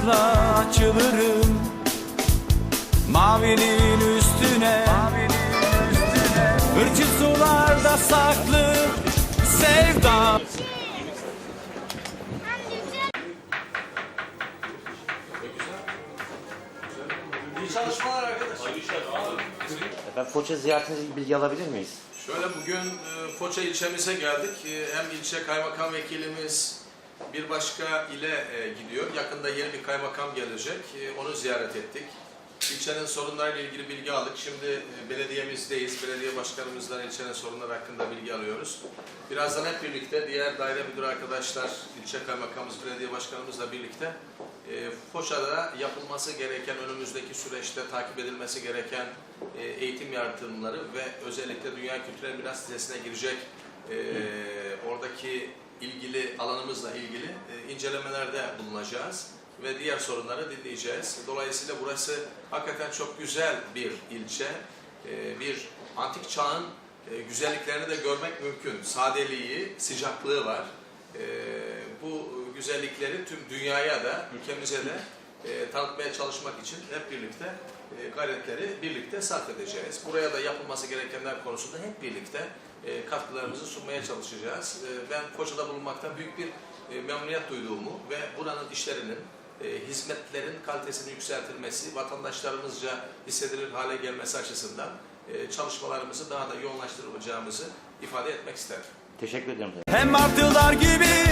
kanatla açılırım Mavinin üstüne Hırçın sularda saklı sevda İyi çalışmalar arkadaşlar. Efendim Foça ziyaretinize ilgili bilgi alabilir miyiz? Şöyle bugün e, Foça ilçemize geldik. E, Hem ilçe kaymakam vekilimiz bir başka ile e, gidiyor. Yakında yeni bir kaymakam gelecek. E, Onu ziyaret ettik. İlçenin sorunlarıyla ilgili bilgi aldık. Şimdi e, belediyemizdeyiz. Belediye başkanımızdan ilçenin sorunları hakkında bilgi alıyoruz. Birazdan hep birlikte diğer daire müdürü arkadaşlar, ilçe kaymakamımız, belediye başkanımızla birlikte Foça'da yapılması gereken, önümüzdeki süreçte takip edilmesi gereken eğitim yardımları ve özellikle Dünya Kültürel Miras Listesi'ne girecek e, alanımızla ilgili e, incelemelerde bulunacağız ve diğer sorunları dinleyeceğiz. Dolayısıyla burası hakikaten çok güzel bir ilçe, e, bir antik çağın e, güzelliklerini de görmek mümkün. Sadeliği, sıcaklığı var. Bu güzellikleri tüm dünyaya da, ülkemize de e, tanıtmaya çalışmak için hep birlikte e, gayretleri birlikte sarf edeceğiz. Buraya da yapılması gerekenler konusunda hep birlikte e, katkılarımızı sunmaya çalışacağız. E, ben Foça'da bulunmaktan büyük bir e, memnuniyet duyduğumu ve buranın işlerinin, e, hizmetlerin kalitesinin yükseltilmesi, vatandaşlarımızca hissedilir hale gelmesi açısından e, çalışmalarımızı daha da yoğunlaştıracağımızı ifade etmek isterim. Teşekkür ederim. Hem martılar gibi